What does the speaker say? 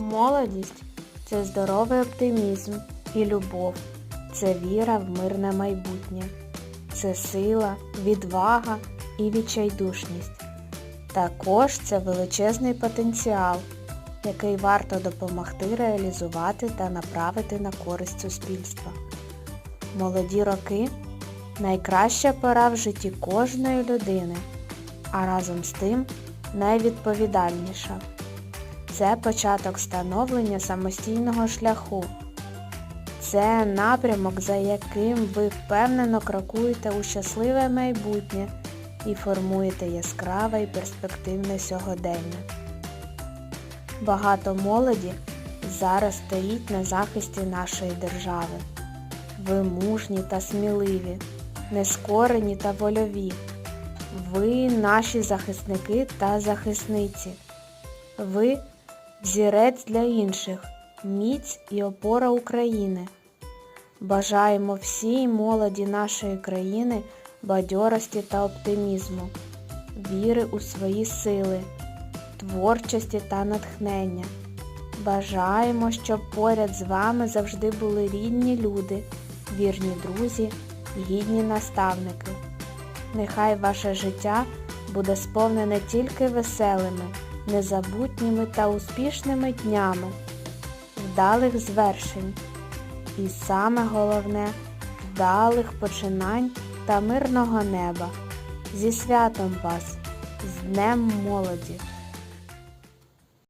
Молодість це здоровий оптимізм і любов, це віра в мирне майбутнє, це сила, відвага і відчайдушність. Також це величезний потенціал, який варто допомогти реалізувати та направити на користь суспільства. Молоді роки найкраща пора в житті кожної людини, а разом з тим найвідповідальніша. Це початок становлення самостійного шляху. Це напрямок, за яким ви впевнено крокуєте у щасливе майбутнє і формуєте яскраве і перспективне сьогодення. Багато молоді зараз стоїть на захисті нашої держави. Ви мужні та сміливі, нескорені та вольові. Ви наші захисники та захисниці. Ви взірець для інших, міць і опора України. Бажаємо всій молоді нашої країни бадьорості та оптимізму, віри у свої сили, творчості та натхнення. Бажаємо, щоб поряд з вами завжди були рідні люди, вірні друзі, гідні наставники. Нехай ваше життя буде сповнене тільки веселими, незабутніми та успішними днями, вдалих звершень. І саме головне вдалих починань та мирного неба. Зі святом вас, з Днем молоді!